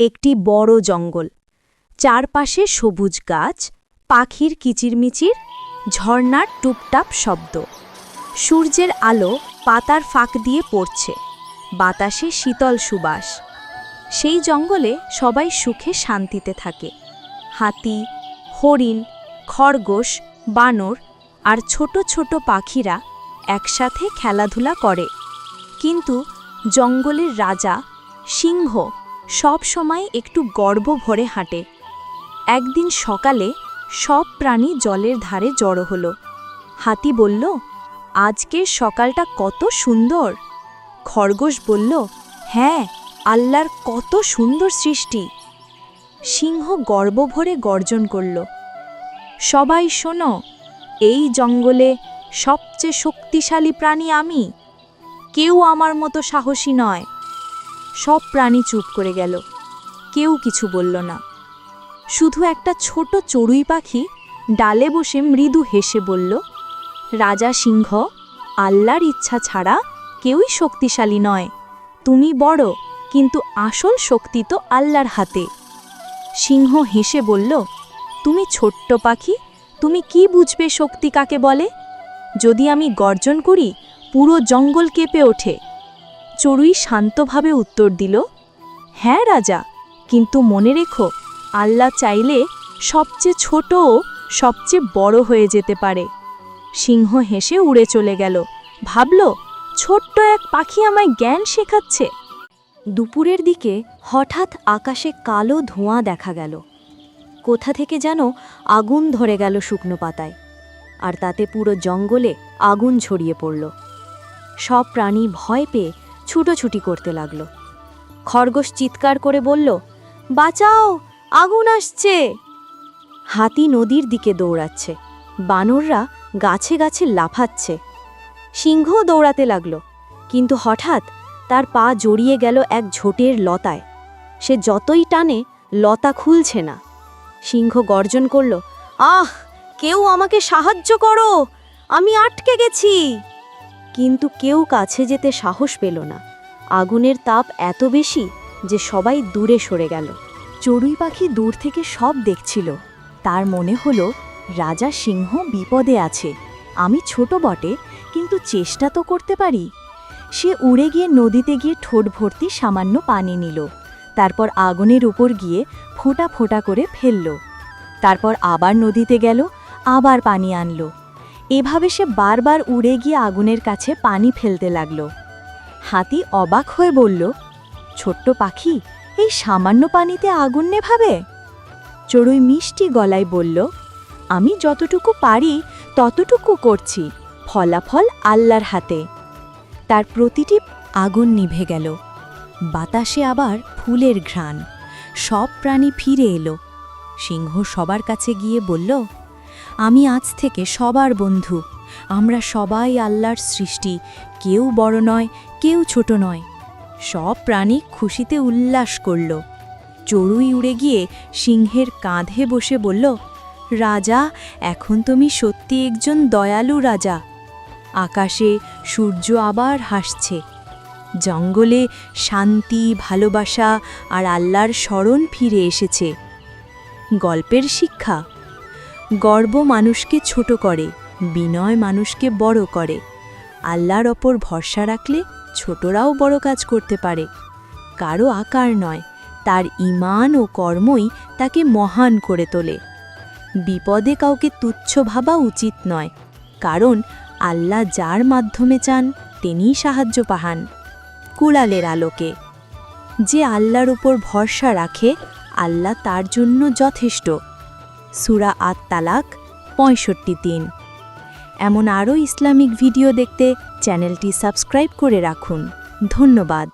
একটি বড় জঙ্গল। চারপাশে সবুজ গাছ, পাখির কিচিরমিচির, ঝর্ণার টুপটাপ শব্দ। সূর্যের আলো পাতার ফাঁক দিয়ে পড়ছে। বাতাসে শীতল সুবাস। সেই জঙ্গলে সবাই সুখে শান্তিতে থাকে। হাতি, হরিণ, খরগোশ, বানর আর ছোট ছোট পাখিরা একসাথে খেলাধুলা করে। কিন্তু জঙ্গলের রাজা সিংহ সব সময় একটু গর্ব ভরে হাঁটে। একদিন সকালে সব প্রাণী জলের ধারে জড়ো হলো। হাতি বলল, আজকের সকালটা কত সুন্দর। খরগোশ বলল হ্যাঁ আল্লাহর কত সুন্দর সৃষ্টি। সিংহ গর্ব ভরে গর্জন করল, সবাই শোনো, এই জঙ্গলে সবচেয়ে শক্তিশালী প্রাণী আমি। কেউ আমার মতো সাহসী নয়। সব প্রাণী চুপ করে গেল। কেউ কিছু বলল না। শুধু একটা ছোট চড়ুই পাখি ডালে বসে মৃদু হেসে বলল, রাজা সিংহ, আল্লাহর ইচ্ছা ছাড়া কেউই শক্তিশালী নয়। তুমি বড়, কিন্তু আসল শক্তি তো আল্লাহর হাতে। সিংহ হেসে বলল, তুমি ছোট্ট পাখি, তুমি কি বুঝবে শক্তি কাকে বলে? যদি আমি গর্জন করি, পুরো জঙ্গল কেঁপে ওঠে। চড়ুই শান্তভাবে উত্তর দিল হ্যাঁ রাজা, কিন্তু মনে রেখো, আল্লাহ চাইলে সবচেয়ে ছোটও সবচেয়ে বড় হয়ে যেতে পারে। সিংহ হেসে উড়ে চলে গেল। ভাবল, ছোট্ট এক পাখি আমায় জ্ঞান শেখাচ্ছে। দুপুরের দিকে হঠাৎ আকাশে কালো ধোঁয়া দেখা গেল। কোথা থেকে যেন আগুন ধরে গেল শুকনো পাতায়, আর তাতে পুরো জঙ্গলে আগুন ছড়িয়ে পড়ল। সব প্রাণী ভয় পেয়ে ছুটোছুটি করতে লাগল। খরগোশ চিৎকার করে বলল, বাঁচাও, আগুন আসছে! হাতি নদীর দিকে দৌড়াচ্ছে। বানররা গাছে গাছে লাফাচ্ছে। সিংহও দৌড়াতে লাগল, কিন্তু হঠাৎ তার পা জড়িয়ে গেল এক ঝোটের লতায়। সে যতই টানে, লতা খুলছে না। সিংহ গর্জন করল, আহ, কেউ আমাকে সাহায্য করো! আমি আটকে গেছি! কিন্তু কেউ কাছে যেতে সাহস পেল না। আগুনের তাপ এত বেশি যে সবাই দূরে সরে গেল। চড়ুই পাখি দূর থেকে সব দেখছিল। তার মনে হলো, রাজা সিংহ বিপদে আছে। আমি ছোট বটে, কিন্তু চেষ্টা তো করতে পারি। সে উড়ে গিয়ে নদীতে গিয়ে ঠোঁট ভর্তি সামান্য পানি নিল। তারপর আগুনের উপর গিয়ে ফোঁটা ফোঁটা করে ফেলল। তারপর আবার নদীতে গেল, আবার পানি আনলো। এভাবে সে বারবার উড়ে গিয়ে আগুনের কাছে পানি ফেলতে লাগল। হাতি অবাক হয়ে বলল, ছোট্ট পাখি, এই সামান্য পানিতে আগুন নেভাবে? চড়ুই মিষ্টি গলায় বলল, আমি যতটুকু পারি, ততটুকু করছি, ফলাফল আল্লাহর হাতে। তার প্রতিটি আগুন নিভে গেল। বাতাসে আবার ফুলের ঘ্রাণ। সব প্রাণী ফিরে এলো। সিংহ সবার কাছে গিয়ে বলল আমি আজ থেকে সবার বন্ধু। আমরা সবাই আল্লাহর সৃষ্টি। কেউ বড় নয়, কেউ ছোট নয়। সব প্রাণী খুশিতে উল্লাস করল। চড়ুই উড়ে গিয়ে সিংহের কাঁধে বসে বলল, রাজা, এখন তুমি সত্যি একজন দয়ালু রাজা। আকাশে সূর্য আবার হাসছে। জঙ্গলে শান্তি, ভালোবাসা আর আল্লাহর স্মরণ ফিরে এসেছে। গল্পের শিক্ষা গর্ব মানুষকে ছোট করে, বিনয় মানুষকে বড় করে। আল্লাহর ওপর ভরসা রাখলে ছোটরাও বড় কাজ করতে পারে। কারও আকার নয়, তার ইমান ও কর্মই তাকে মহান করে তোলে। বিপদে কাউকে তুচ্ছ ভাবা উচিত নয়, কারণ আল্লাহ যার মাধ্যমে চান, তিনিই সাহায্য পাহান। কুড়ালের আলোকে, যে আল্লাহর উপর ভরসা রাখে, আল্লাহ তার জন্য যথেষ্ট। সুরা আত তালাক পঁয়ষট্টি তিন এমন আরও ইসলামিক ভিডিও দেখতে চ্যানেলটি সাবস্ক্রাইব করে রাখুন। ধন্যবাদ।